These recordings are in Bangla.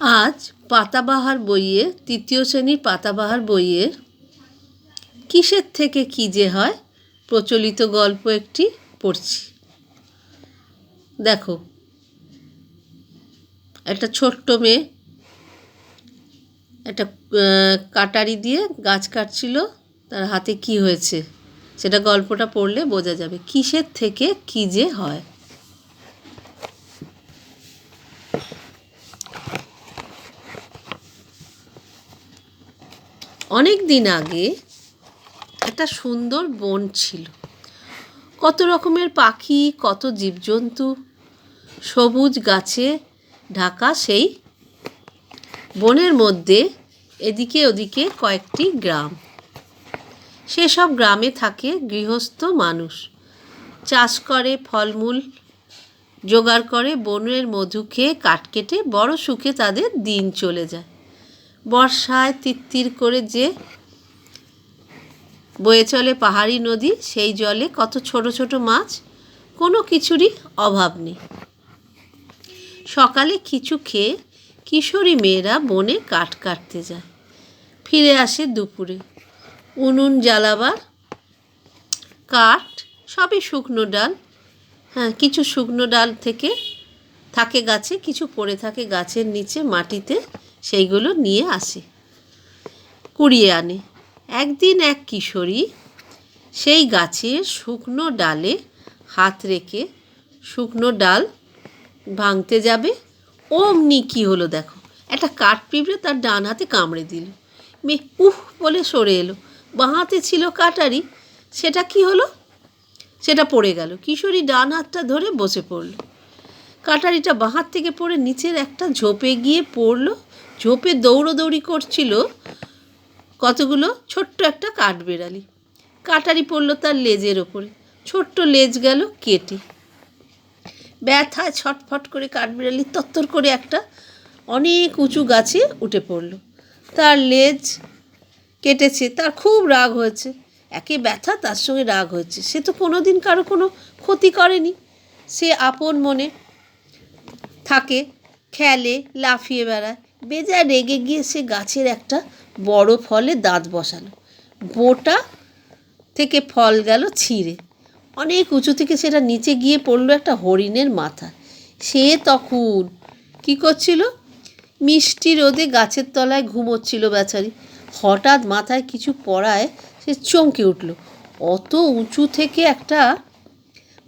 আজ পাতাবাহার বইয়ে, তৃতীয় শ্রেণির পাতাবাহার বইয়ের কিসের থেকে কী যে হয় প্রচলিত গল্প একটি পড়ছি। দেখো, একটা ছোট্ট মেয়ে, একটা কাটারি দিয়ে গাছ কাটছিল, তার হাতে কি হয়েছে সেটা গল্পটা পড়লে বোঝা যাবে কিসের থেকে কী যে হয়। অনেক দিন আগে একটা সুন্দর বন ছিল। কত রকমের পাখি, কত জীবজন্তু, সবুজ গাছে ঢাকা সেই বনের মধ্যে এদিকে ওদিকে কয়েকটি গ্রাম। সেসব গ্রামে থাকে গৃহস্থ মানুষ। চাষ করে, ফলমূল জোগাড় করে, বনের মধু খেয়ে কাঠ কেটে বড় সুখে তাদের দিন চলে যায়। বর্ষায় তিত্তির করে যে বয়ে চলে পাহাড়ি নদী, সেই জলে কত ছোট ছোট মাছ, কোনো কিছুরই অভাব নেই। সকালে কিছু খেয়ে কিশোরী মেয়েরা বনে কাঠ কাটতে যায়। ফিরে আসে দুপুরে। উনুন জ্বালাবার, কাঠ, সবই শুকনো ডাল। হ্যাঁ কিছু শুকনো ডাল থেকে থাকে গাছে, কিছু পড়ে থাকে গাছের নিচে মাটিতে সেইগুলো নিয়ে আসে, কুড়িয়ে আনে। একদিন এক কিশোরী সেই গাছের শুকনো ডালে হাত রেখে শুকনো ডাল ভাঙতে যাবে। অমনি কী হলো দেখো, একটা কাঠ পিঁপড়ে তার ডান হাতে কামড়ে দিল। মেয়ে উহ বলে সরে এলো। বাঁ হাতে ছিল কাটারি, সেটা কি হলো? সেটা পড়ে গেল। কিশোরী ডান হাতটা ধরে বসে পড়ল। কাটারিটা বাঁ হাত থেকে পড়ে নিচের একটা ঝোপে গিয়ে পড়ল। ঝোপে দৌড়োদৌড়ি করছিল কতগুলো? ছোট্ট একটা কাঠবেড়ালি। কাটারি পড়ল তার লেজের ওপরে। ছোট্ট লেজ গেল কেটে। ব্যথায় ছটফট করে কাঠ কাঠবিড়ালি তত্তর করে একটা অনেক উঁচু গাছে উঠে পড়ল। তার লেজ কেটেছে, তার খুব রাগ হয়েছে। একে ব্যথা, তার সঙ্গে রাগ হয়েছে। সে তো কোনো দিন কারও কোনো ক্ষতি করেনি। সে আপন মনে থাকে, খেলে, লাফিয়ে বেড়ায়। বেজায় রেগে গিয়ে সে গাছের একটা বড় ফলে দাঁত বসালো। গোটা থেকে ফল গেল ছিঁড়ে। অনেক উঁচু থেকে সেটা নিচে গিয়ে পড়ল একটা হরিণের মাথা। সে তখন কি করছিল? মিষ্টি রোদে গাছের তলায় ঘুমোচ্ছিল বেচারি। হঠাৎ মাথায় কিছু পড়ায় সে চমকে উঠল। অত উঁচু থেকে একটা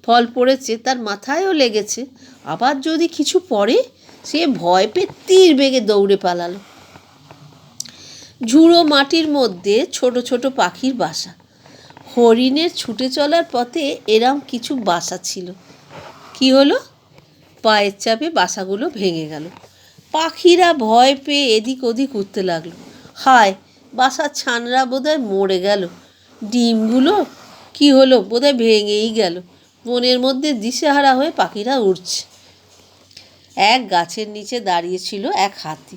ফল পড়েছে, তার মাথায়ও লেগেছে। আবার যদি কিছু পড়ে সে ভয় পেয়ে তীর বেগে দৌড়ে পালালো। ঝুড়ো মাটির মধ্যে ছোট ছোট পাখির বাসা। হরিণের ছুটে চলার পথে এরম কিছু বাসা ছিল। কি হলো? পায়ের চাপে বাসাগুলো ভেঙে গেল। পাখিরা ভয় পেয়ে এদিক ওদিক উঠতে লাগল। হায়, বাসার ছানরা বোধহয় মরে গেল। ডিমগুলো কি হলো? বোধহয় ভেঙেই গেল। বনের মধ্যে দিশেহারা হয়ে পাখিরা উড়ছে। এক গাছের নিচে দাঁড়িয়েছিল এক হাতি।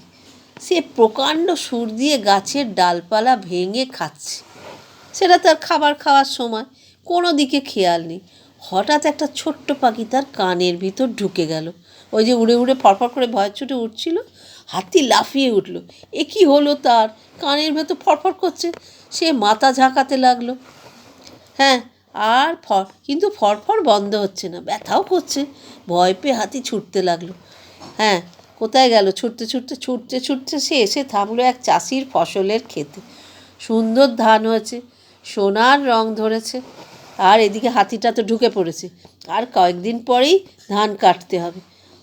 সে প্রকাণ্ড সুর দিয়ে গাছের ডালপালা ভেঙে খাচ্ছে। সেটা তার খাবার খাওয়ার সময় কোনো দিকে খেয়াল নেই। হঠাৎ একটা ছোট্ট পাখি তার কানের ভিতর ঢুকে গেল। ওই যে উড়ে উড়ে ফরফর করে ভয় ছুটে উঠছিল। হাতি লাফিয়ে উঠল। এ কি হলো তার? কানের ভেতর ফরফর করছে। সে মাথা ঝাঁকাতে লাগল। হ্যাঁ আর ফর, কিন্তু ফরফর বন্ধ হচ্ছে না, ব্যথাও করছে। ভয় পেয়ে হাতি ছুটতে লাগল। হ্যাঁ কোথায় গেল? ছুটতে ছুটতে ছুটতে ছুটতে সে এসে থামলো এক চাষির ফসলের খেতে সুন্দর ধান হয়েছে, সোনার রং ধরেছে, আর এদিকে হাতিটা তো ঢুকে পড়েছে। আর কয়েকদিন পরেই ধান কাটতে হবে।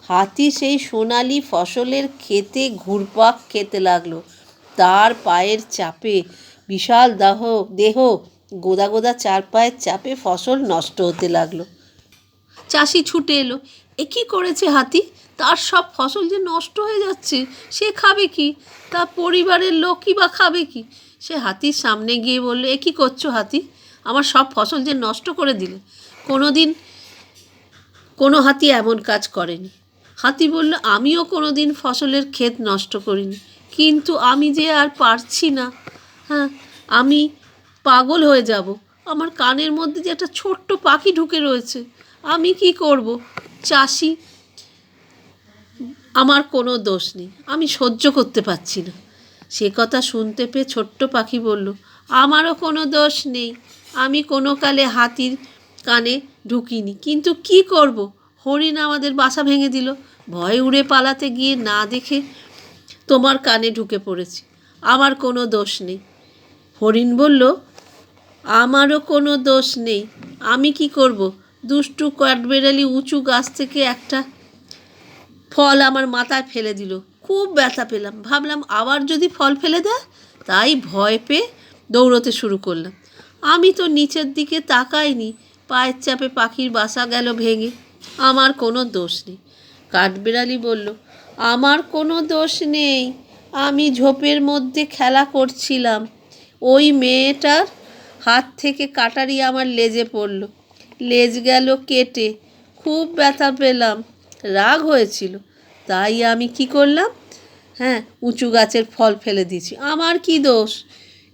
হাতি সেই সোনালি ফসলের খেতে ঘুরপাক খেতে লাগল। তার পায়ের চাপে বিশাল দাহ, দেহ গোদা গোদা চার পায়ের চাপে ফসল নষ্ট হতে লাগল। চাষি ছুটে এলো, এ কী করেছে হাতি? তার সব ফসল যে নষ্ট হয়ে যাচ্ছে, সে খাবে কি? তার পরিবারের লোকই বা খাবে কি? সে হাতির সামনে গিয়ে বলল, এ কী করছ হাতি? আমার সব ফসল যে নষ্ট করে দিলে। কোনো দিন কোনো হাতি এমন কাজ করেনি। হাতি বলল, আমিও কোনো দিন ফসলের ক্ষেত নষ্ট করিনি। কিন্তু আমি যে আর পারছি না। হ্যাঁ আমি পাগল হয়ে যাব। আমার কানের মধ্যে যে একটা ছোট্ট পাখি ঢুকে রয়েছে। আমি কি করব? চাষি, আমার কোনো দোষ নেই। আমি সহ্য করতে পারছি না। সে কথা শুনতে পেয়ে ছোট্ট পাখি বলল, আমারও কোনো দোষ নেই। আমি কোনো কালে হাতির কানে ঢুকিনি। কিন্তু কি করব? হরিণ আমাদের বাসা ভেঙে দিল। ভয়ে উড়ে পালাতে গিয়ে না দেখে তোমার কানে ঢুকে পড়েছি। আমার কোনো দোষ নেই। হরিণ বলল আমারও কোনো দোষ নেই। আমি কি করব? দুষ্টু কাঠবেড়ালি উঁচু গাছ থেকে একটা ফল আমার মাথায় ফেলে দিল। খুব ব্যথা পেলাম। ভাবলাম আবার যদি ফল ফেলে দেয়, তাই ভয় পেয়ে দৌড়তে শুরু করলাম। আমি তো নিচের দিকে তাকাইনি। পায়ের চাপে পাখির বাসা গেল ভেঙে। আমার কোনো দোষ নেই। কাঠবিড়ালি বলল, আমার কোনো দোষ নেই। আমি ঝোপের মধ্যে খেলা করছিলাম। ওই মেয়েটার হাত থেকে কাটারি আমার লেজে পড়ল। লেজ গেল কেটে, খুব ব্যথা পেলাম, রাগ হয়েছিল। তাই আমি কি করলাম? হ্যাঁ উঁচু গাছের ফল ফেলে দিয়েছি। আমার কি দোষ?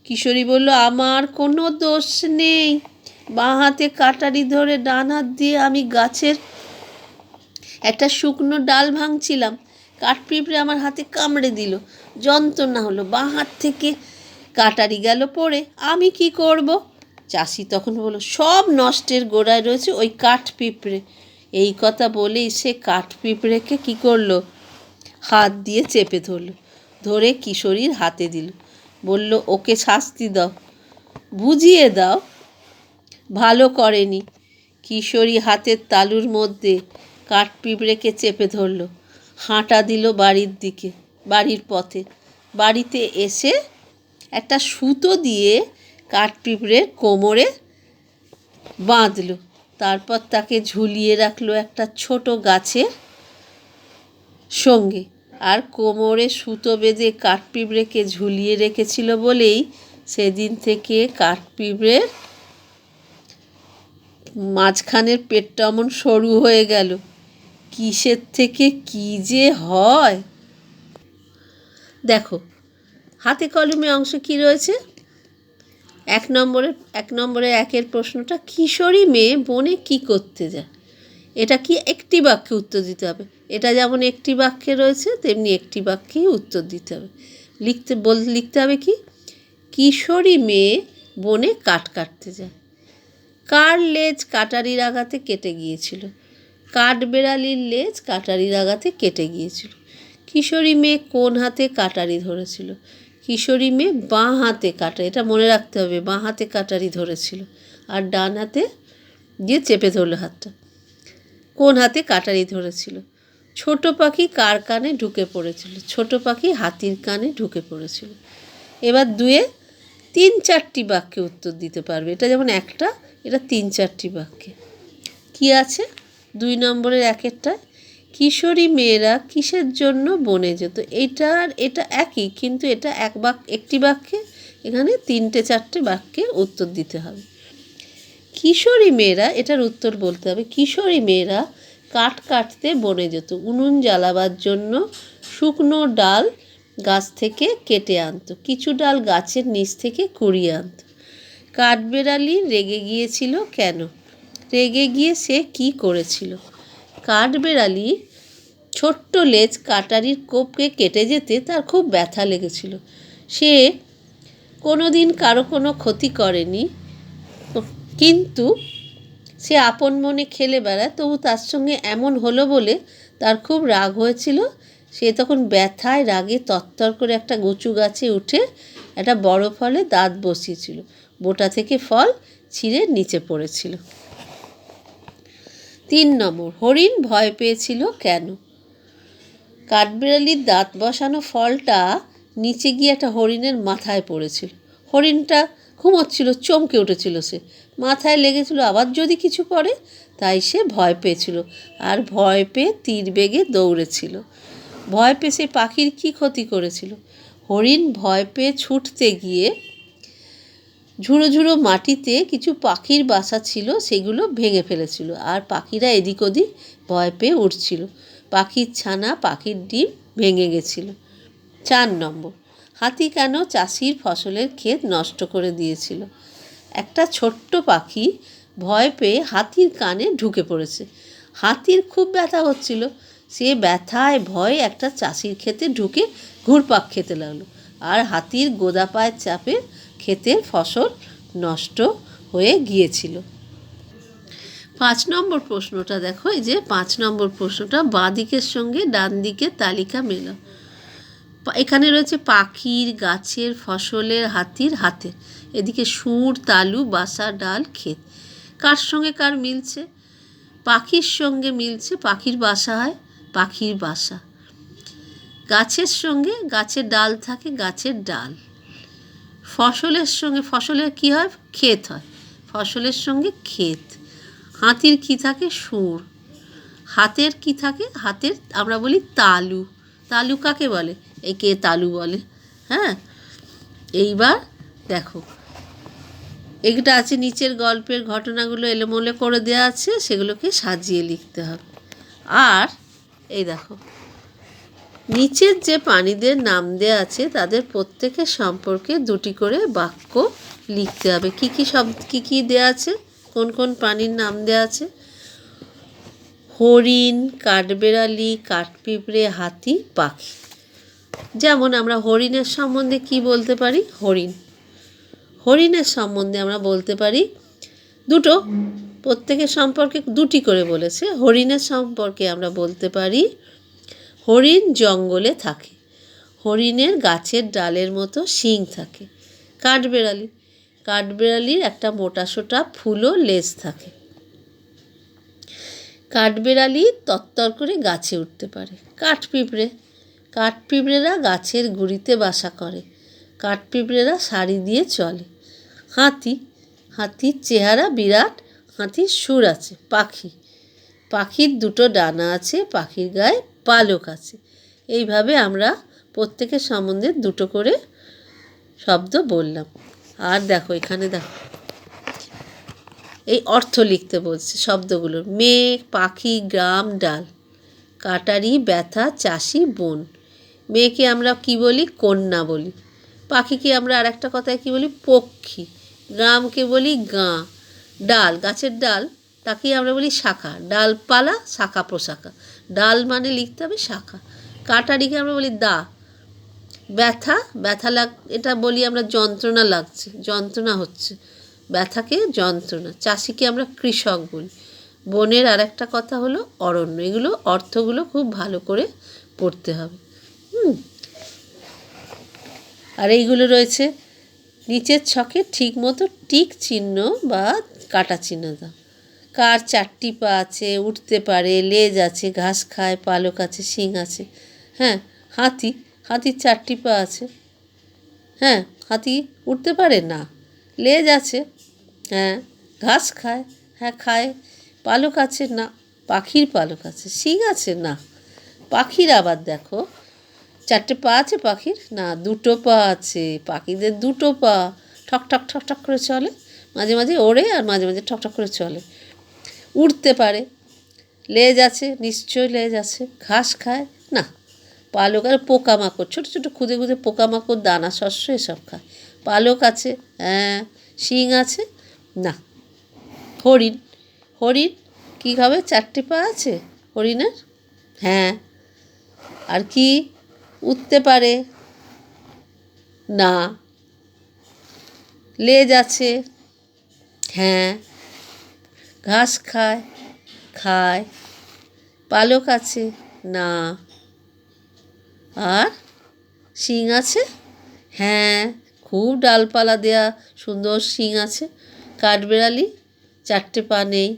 কিশোরী বলল, আমার কোনো দোষ নেই। বাঁ হাতে কাটারি ধরে ডান হাত দিয়ে আমি গাছের একটা শুকনো ডাল ভাঙছিলাম। কাঠপিঁপড়ে আমার হাতে কামড়ে দিল। যন্ত্রণা হলো। বাঁ হাত থেকে কাটারি গেল পড়ে, আমি কি করব? চাষি তখন বলল, সব নষ্টের গোড়ায় রয়েছে ওই কাঠ পিঁপড়ে এই কথা বলেই সে কাঠ পিঁপড়েকে কী করল? হাত দিয়ে চেপে ধরলো, ধরে কিশোরীর হাতে দিল। বলল, ওকে শাস্তি দাও, বুঝিয়ে দাও, ভালো করেনি। কিশোরী হাতের তালুর মধ্যে কাঠ পিঁপড়েকে চেপে ধরল, হাঁটা দিল বাড়ির দিকে, বাড়ির পথে। বাড়িতে এসে একটা সুতো দিয়ে কাঠ পিঁপড়ের কোমরে বাঁধল। তারপর তাকে ঝুলিয়ে রাখল একটা ছোট গাছের সঙ্গে। আর কোমরে সুতো বেঁধে কাঠপিঁপড়েকে ঝুলিয়ে রেখেছিল বলেই সেদিন থেকে কাঠপিঁপড়ের মাঝখানের পেটটা অমন সরু হয়ে গেল। কিসের থেকে কি যে হয়? দেখো হাতে কলমে অংশ কি রয়েছে? এক নম্বরে এক নম্বরে একের প্রশ্নটা, কিশোরী মেয়ে বনে কি করতে যায়? এটা কি একটি বাক্যে উত্তর দিতে হবে? এটা যেমন একটি বাক্যে রয়েছে, তেমনি একটি বাক্যেই উত্তর দিতে হবে। লিখতে, বল, লিখতে হবে কি? কিশোরী মেয়ে বনে কাঠ কাটতে যায়। কার লেজ কাটারির আঘাতে কেটে গিয়েছিল? কাঠবেড়ালির লেজ কাটারির আঘাতে কেটে গিয়েছিল। কিশোরী মেয়ে কোন হাতে কাটারি ধরেছিল? কিশোরী মেয়ে বাঁ হাতে কাটা, এটা মনে রাখতে হবে, বাঁ হাতে কাটারি ধরেছিল। আর ডান হাতে দিয়ে চেপে ধরলো হাতটা। কোন হাতে কাটারি ধরেছিল? ছোট পাখি কার কানে ঢুকে পড়েছিল? ছোট পাখি হাতির কানে ঢুকে পড়েছিল। এবার দুয়ে তিন চারটি বাক্যে উত্তর দিতে পারবে। এটা যেমন একটা, এটা তিন চারটি বাক্যে। কি আছে? দুই নম্বরের একেরটায় কিশোরী মেয়েরা কিসের জন্য বনে যেত? এটা আর এটা একই, কিন্তু এটা এক বাক, একটি বাক্যে, এখানে তিনটে চারটে বাক্যে উত্তর দিতে হবে। কিশোরী মেয়েরা, এটার উত্তর বলতে হবে, কিশোরী মেয়েরা কাঠ কাটতে বনে যেত। উনুন জ্বালাবার জন্য শুকনো ডাল গাছ থেকে কেটে আনতো, কিছু ডাল গাছের নিচ থেকে কুড়িয়ে আনতো। কাঠবেড়ালি রেগে গিয়েছিল কেন? রেগে গিয়ে সে কি করেছিল? কাঠবেড়ালি ছোট্ট লেজ কাটারির কোপকে কেটে যেতে তার খুব ব্যথা লেগেছিল। সে কোনো দিন কারও কোনো ক্ষতি করেনি, কিন্তু সে আপন মনে খেলে বেড়ায়, তবু তার সঙ্গে এমন হলো বলে তার খুব রাগ হয়েছিল। সে তখন ব্যথায় রাগে তত্তর করে একটা গুচু গাছে উঠে একটা বড় ফলে দাঁত বসিয়েছিল। বোটা থেকে ফল ছিঁড়ে নিচে পড়েছিল। তিন নম্বর, হরিণ ভয় পেয়েছিল কেন? কাঠবিড়ালির দাঁত বসানো ফলটা নিচে গিয়ে একটা হরিণের মাথায় পড়েছিল। হরিণটা ঘুমোচ্ছিল, চমকে উঠেছিল সে। মাথায় লেগেছিল আবার যদি কিছু পড়ে তাই সে ভয় পেয়েছিল। আর ভয় পেয়ে তীর বেগে দৌড়েছিল। ভয় পেয়ে সে পাখির কী ক্ষতি করেছিল? হরিণ ভয় পেয়ে ছুটতে গিয়ে ঝুড়ো ঝুড়ো মাটিতে কিছু পাখির বাসা ছিল, সেগুলো ভেঙে ফেলেছিল আর পাখিরা এদিক ওদিক ভয় পেয়ে উঠছিল। পাখির ছানা, পাখির ডিম ভেঙে গেছিল। চার নম্বর, হাতি কেন চাষির ফসলের ক্ষেত নষ্ট করে দিয়েছিল? একটা ছোট্ট পাখি ভয় পেয়ে হাতির কানে ঢুকে পড়েছে। হাতির খুব ব্যথা হচ্ছিল। সে ব্যথায় ভয়ে একটা চাষির ক্ষেতে ঢুকে ঘুরপাক খেতে লাগল আর হাতির গোদা পায়ের চাপে ক্ষেতের ফসল নষ্ট হয়ে গিয়েছিল। পাঁচ নম্বর প্রশ্নটা দেখো, এই যে পাঁচ নম্বর প্রশ্নটা বাঁ দিকের সঙ্গে ডান দিকের তালিকা মেলা। এখানে রয়েছে পাখির, গাছের, ফসলের, হাতির হাতে এদিকে সুর তালু, বাসা, ডাল, ক্ষেত। কার সঙ্গে কার মিলছে? পাখির সঙ্গে মিলছে, পাখির বাসা হয় পাখির বাসা। গাছের সঙ্গে গাছের ডাল থাকে, গাছের ডাল। ফসলের সঙ্গে, ফসলের কি হয়? ক্ষেত হয়। ফসলের সঙ্গে ক্ষেত। হাতির কি থাকে? সুর হাতের কি থাকে? হাতের আমরা বলি তালু। তালু কাকে বলে? একে তালু বলে। হ্যাঁ? এইবার দেখো। এটা আছে নিচের গল্পের ঘটনাগুলো এলোমেলো করে দেওয়া আছে, সেগুলোকে সাজিয়ে লিখতে হবে। আর এই দেখো। নিচের যে প্রাণীদের নাম দেওয়া আছে, তাদের প্রত্যেকের সম্পর্কে দুটি করে বাক্য লিখতে হবে। কি কি সব, কি কি দেওয়া আছে? কোন কোন প্রাণীর নাম দেওয়া আছে? হরিণ, কাঠবেড়ালি, কাঠপিঁপড়ে, হাতি, পাখি। যেমন আমরা হরিণের সম্বন্ধে কি বলতে পারি? হরিণ। হরিণের সম্বন্ধে আমরা বলতে পারি, দুটো প্রত্যেকের সম্পর্কে দুটি করে বলেছে। হরিণের সম্পর্কে আমরা বলতে পারি হরিণ জঙ্গলে থাকে। হরিণের গাছের ডালের মতো শিং থাকে। কাঠবেড়ালি। কাঠবেড়ালির একটা মোটাসোটা ফুলো লেজ থাকে। কাঠবেড়ালি তত্তর করে গাছে উঠতে পারে। কাঠপিঁপড়ে। কাঠপিঁপড়েরা গাছের গুঁড়িতে বাসা করে। কাঠপিঁপড়েরা শাড়ি দিয়ে চলে। হাতি। হাতির চেহারা বিরাট। হাতির সুর আছে। পাখি। পাখির দুটো ডানা আছে। পাখির গায়ে পালক আছে এইভাবে আমরা প্রত্যেকের সম্বন্ধে দুটো করে শব্দ বললাম। আর দেখো এখানে দেখো। এই অর্থ লিখতে বলছে শব্দগুলোর মেঘ, পাখি, গ্রাম, ডাল, কাটারি, ব্যথা, চাষি, বন। মেয়েকে আমরা কি বলি? কন্যা বলি। পাখিকে আমরা আর একটা কথায় কী বলি? পক্ষী। গ্রামকে বলি গাঁ। ডাল, গাছের ডাল, তাকেই আমরা বলি শাখা। ডালপালা, শাখা প্রশাখা। ডাল মানে লিখতে হবে শাখা। কাটারিকে আমরা বলি দা। ব্যথা ব্যথা লাগ, এটা বলি আমরা যন্ত্রণা লাগছে, যন্ত্রণা হচ্ছে। ব্যথাকে যন্ত্রণা, চাষিকে আমরা কৃষক বলি। বনের আর একটা কথা হলো অরণ্য, এগুলো অর্থগুলো খুব ভালো করে পড়তে হবে। হুম। আর এইগুলো রয়েছে নিচের ছকে ঠিক মতো টিক চিহ্ন বা কাটা চিহ্ন দাও। কার চারটি পা আছে, উঠতে পারে, লেজ আছে, ঘাস খায়, পালক আছে, শিং আছে। হ্যাঁ হাতি, হাতির চারটি পা আছে। হ্যাঁ হাতি উঠতে পারে না, লেজ আছে। হ্যাঁ ঘাস খায় হ্যাঁ খায়, পালক আছে না, পাখির পালক আছে, শিং আছে না। পাখির আবার দেখো, চারটে পা আছে পাখির? না, দুটো পা আছে, পাখিদের দুটো পা। ঠক ঠক ঠক ঠক করে চলে, মাঝে মাঝে ওড়ে আর মাঝে মাঝে, ঠক ঠক করে চলে। উঠতে পারে। লেজ আছে, নিশ্চয়ই লেজ আছে। ঘাস খায়? না। পালক আর পোকামাকড়, ছোটো ছোটো খুদে খুদে পোকামাকড়, দানা, শস্য এসব খায়। পালক আছে? হ্যাঁ। শিং আছে? না। হরিণ। হরিণ কী হবে চারটে পা আছে হরিণের? হ্যাঁ। আর কি? উঠতে পারে? না। লেজ আছে? হ্যাঁ। ঘাস খায় খায়, পালক আছে? না। আর শিং আছে? হ্যাঁ খুব ডালপালা দেয়া সুন্দর শিং আছে। কাঠবেড়ালি চারটে পা নেই।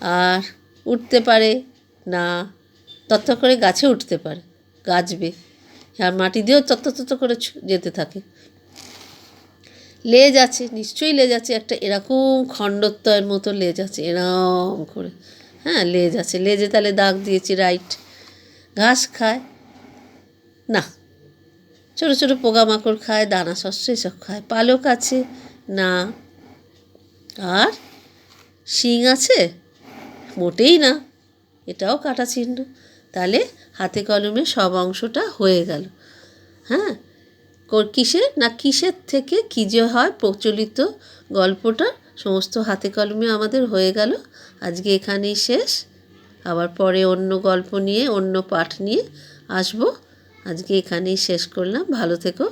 আর উঠতে পারে? না। তত্ত্ব করে গাছে উঠতে পারে, গাছবে। আর মাটি দিয়েও তত্ত্ব তত্ত্ব করে যেতে থাকে। লেজ আছে, নিশ্চয়ই লেজ আছে, একটা এরকম খণ্ডত্বয়ের মতো লেজ আছে এরম করে। হ্যাঁ লেজ আছে। লেজে তাহলে দাগ দিয়েছি, রাইট। ঘাস খায়? না। ছোটো ছোটো পোকামাকড় খায়, দানা শস্য এসব খায়। পালক আছে? না। আর? শিং আছে? মোটেই না। এটাও কাটা চিহ্ন। তাহলে হাতে কলমে সব অংশটা হয়ে গেল। হ্যাঁ? কো- কিসের না, কিসের থেকে কী যে হয় প্রচলিত গল্পটা? সমস্ত হাতে কলমে আমাদের হয়ে গেল। আজকে এখানেই শেষ। আবার পরে অন্য গল্প নিয়ে, অন্য পাঠ নিয়ে আসব। আজকে এখানেই শেষ করলাম। ভালো থেকো।